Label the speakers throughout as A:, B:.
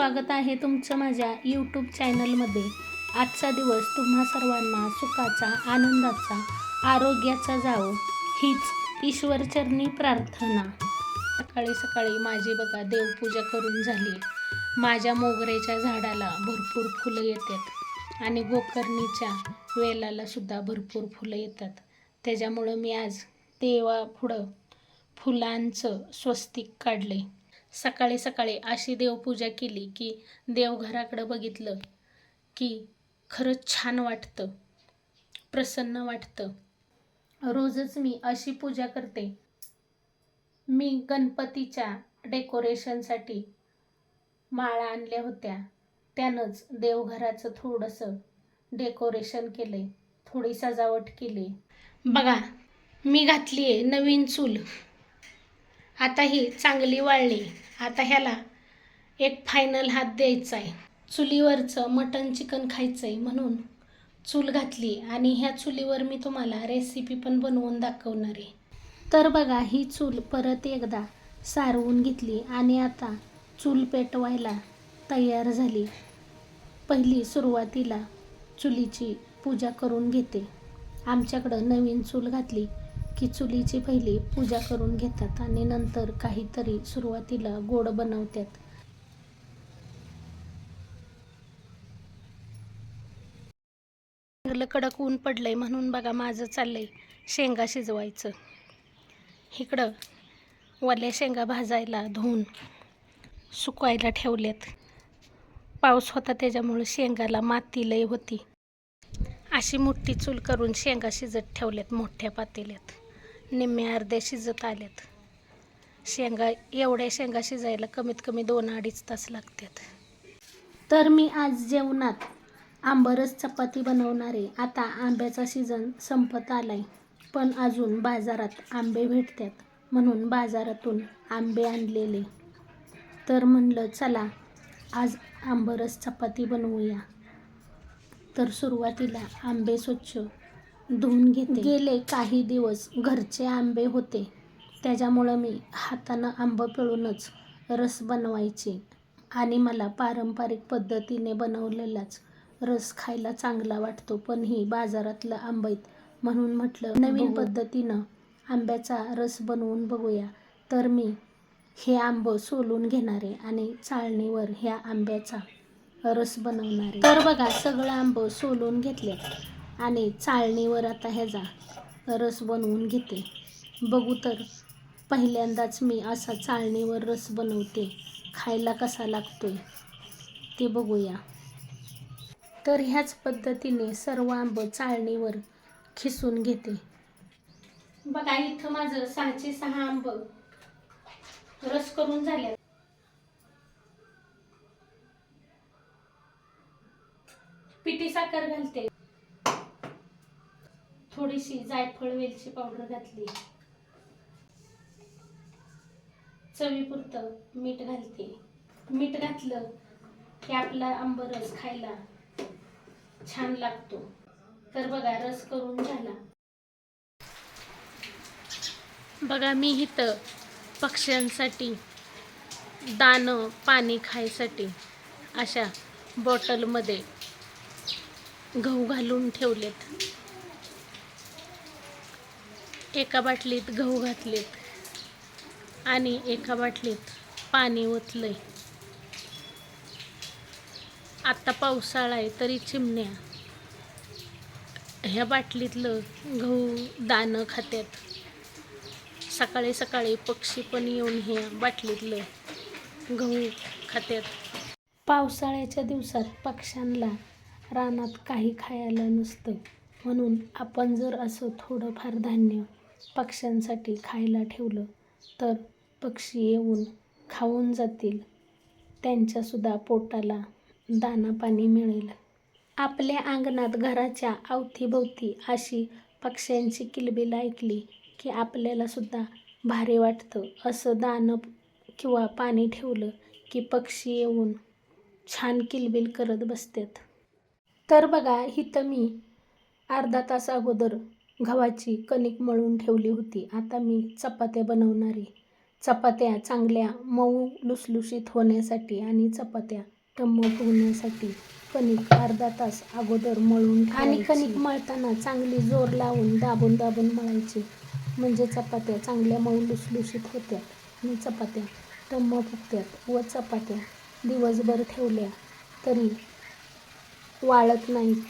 A: स्वागत आहे तुमचं माझ्या यूट्यूब चॅनलमध्ये आजचा दिवस तुम्हा सर्वांना सुखाचा आनंदाचा आरोग्याचा जावो हीच ईश्वरचरणी प्रार्थना. सकाळी सकाळी माझी बघा देवपूजा करून झाली. माझ्या मोगऱ्याच्या झाडाला भरपूर फुलं येतात आणि गोकर्णीच्या वेलाला सुद्धा भरपूर फुलं येतात. त्याच्यामुळं मी आज देवा पुढं फुलांचं स्वस्तिक काढले सकाळी सकाळी अशी देवपूजा केली की देवघराकडं बघितलं की खरंच छान वाटतं प्रसन्न वाटतं. रोजच मी अशी पूजा करते. मी गणपतीच्या डेकोरेशनसाठी माळा आणल्या होत्या. त्यानंच देवघराचं थोडंसं डेकोरेशन केले थोडी सजावट केली. बघा मी घातली आहे नवीन चूल. आता ही चांगली वाळली. आता ह्याला एक फायनल हात द्यायचा आहे चुलीवरचं मटन चिकन खायचं आहे म्हणून चूल घातली आणि ह्या चुलीवर मी तुम्हाला रेसिपी पण बनवून दाखवणार आहे. तर बघा ही चूल परत एकदा सारवून घेतली आणि आता चूल पेटवायला तयार झाली. पहिली सुरुवातीला चुलीची पूजा करून घेते. आमच्याकडं नवीन चूल घातली. की चुलीची पहिली पूजा करून घेतात आणि नंतर काहीतरी सुरुवातीला गोड बनवतात. चांगलं कडक ऊन पडलंय म्हणून बघा माझं चाललंय शेंगा शिजवायचं. इकडं वल्या शेंगा भाजायला धुवून सुकवायला ठेवल्यात. पाऊस होता त्याच्यामुळं शेंगाला माती लय होती. अशी मोठी चूल करून शेंगा शिजत ठेवल्यात मोठ्या पातेल्यात. निम्म्या अर्ध्या शिजत आल्यात शेंगा एवढ्या शेंगा शिजायला कमीत कमी दोन अडीच तास लागतात. तर मी आज जेवणात आंबरस चपाती बनवणार आहे. आता आंब्याचा सीझन संपत आलाय पण अजून बाजारात आंबे भेटतात म्हणून बाजारातून आंबे आणलेले. तर म्हणलं चला आज आंबरस चपाती बनवूया. तर सुरुवातीला आंबे स्वच्छ धुवून घेते. गेले काही दिवस घरचे आंबे होते. त्याच्यामुळं मी हातानं आंबं पिळूनच रस बनवायचे आणि मला पारंपरिक पद्धतीने बनवलेलाच रस खायला चांगला वाटतो. पण ही बाजारातलं आंबं आहेत म्हणून म्हटलं नवीन पद्धतीनं आंब्याचा रस बनवून बघूया. तर मी हे आंबं सोलून घेणार आणि चाळणीवर ह्या आंब्याचा रस बनवणार तर बघा सगळं आंबं सोलून घेतले. आणि चाळणीवर आता ह्याचा रस बनवून घेते. बघू तर पहिल्यांदाच मी असा चाळणीवर रस बनवते. खायला कसा लागतोय ते बघूया. तर ह्याच पद्धतीने सर्व आंबं चाळणीवर खिसून घेते. बघा इथं माझं सहाचे सहा आंब रस करून झाले. पिठी साखर घालते. थोडीशी जायफळ वेलची पावडर घातली. चवीपुरतं मीठ घालते. मीठ घातलं की आपला आंबरस खायला छान लागतो. तर बघा रस करून झाला. बघा मी इथं पक्ष्यांसाठी दाणं पाणी खायसाठी अशा बॉटलमध्ये गहू घालून ठेवलेत. एका बाटलीत गहू घातलेत आणि एका बाटलीत पाणी ओतलंय. आत्ता पावसाळा आहे तरी चिमण्या. ह्या बाटलीतलं गहू दाणं खात्यात. सकाळी सकाळी पक्षी पण येऊन ह्या बाटलीतलं गहू खात्यात. पावसाळ्याच्या दिवसात पक्ष्यांना रानात काही खायला नसतं. म्हणून आपण जर असं थोडंफार धान्य पक्ष्यांसाठी खायला ठेवलं तर पक्षी येऊन खाऊन जातील. त्यांच्यासुद्धा पोटाला दाना पाणी मिळेल. आपल्या अंगणात घराच्या अवतीभोवती अशी पक्ष्यांची किलबिल ऐकली की आपल्याला सुद्धा भारी वाटतं. असं दाणं किंवा पाणी ठेवलं की पक्षी येऊन छान किलबिल करत बसतात. तर बघा इथं मी अर्धा तास अगोदर गव्हाची कणिक मळून ठेवली होती. आता मी चपात्या बनवणारी. चपात्या चांगल्या मऊ लुसलुशीत होण्यासाठी आणि चपात्या टम्म फुगण्यासाठी कणिक अर्धा तास अगोदर मळून आणि कणिक मळताना चांगली जोर लावून दाबून दाबून मळायची. म्हणजे चपात्या चांगल्या मऊ लुसलुशीत होत्या आणि चपात्या टम्म फुगत्यात व चपात्या दिवसभर ठेवल्या तरी वाळत नाहीत.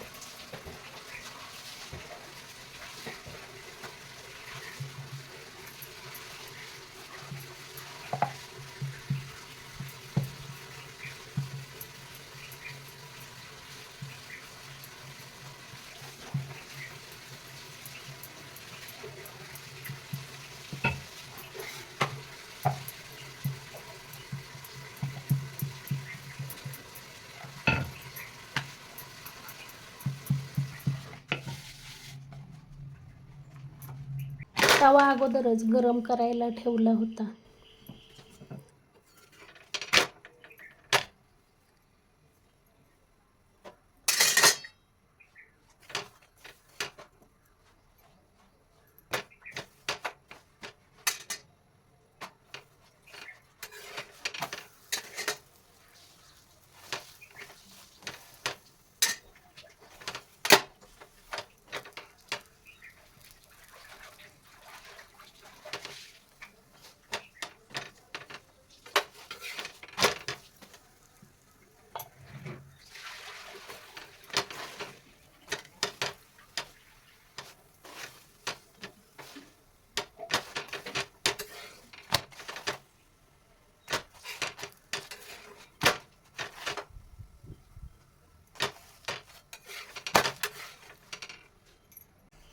A: तवा अगोदरच गरम करायला ठेवला होता.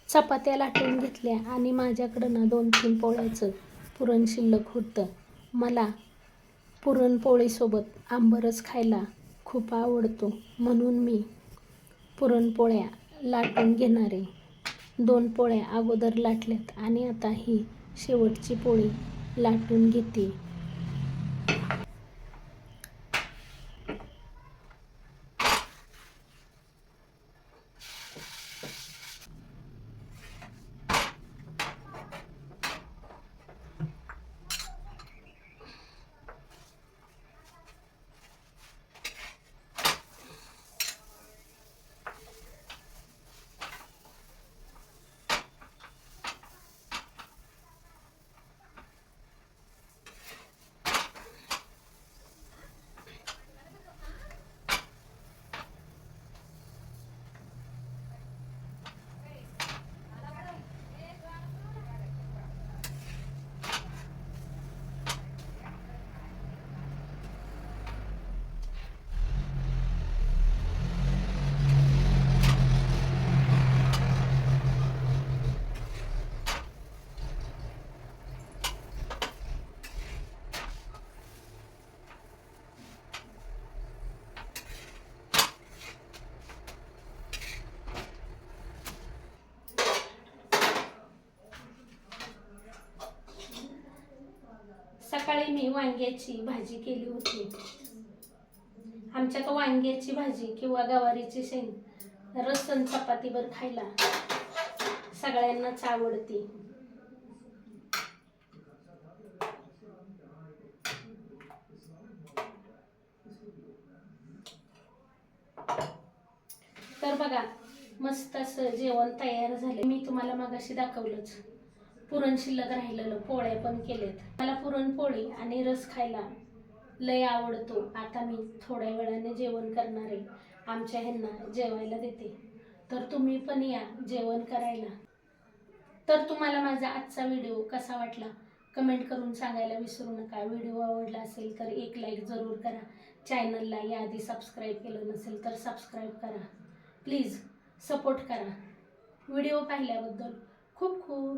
A: चपात्या लाटून घेतल्या आणि माझ्याकडं ना दोन तीन पोळ्याचं पुरण शिल्लक होतं. मला पुरणपोळीसोबत आंबरस खायला खूप आवडतो. म्हणून मी पुरणपोळ्या लाटून घेणारे. दोन पोळ्या अगोदर लाटल्यात आणि आता ही शेवटची पोळी लाटून घेते सकाळी मी वांग्याची भाजी केली होती. आमच्यात वांग्याची भाजी किंवा गवारीची शेंग रसन चपातीवर खायला सगळ्यांनाच आवडते. तर बघा मस्त असं जेवण तयार झाले मी तुम्हाला मगाशी दाखवलंच. पुरण शिल्लक राहिलेलं पोळ्या पण केलेत. मला पुरणपोळी आणि रस खायला लय आवडतो. आता मी थोड्या वेळाने जेवण करणार आहे. आमच्या ह्यांना जेवायला देते. तर तुम्ही पण या जेवण करायला. तर तुम्हाला माझा आजचा व्हिडिओ कसा वाटला? कमेंट करून सांगायला विसरू नका. व्हिडिओ आवडला असेल तर एक लाईक जरूर करा. चॅनलला याआधी सबस्क्राईब केलं नसेल तर सबस्क्राईब करा. प्लीज सपोर्ट करा. व्हिडिओ पाहिल्याबद्दल खूप खूप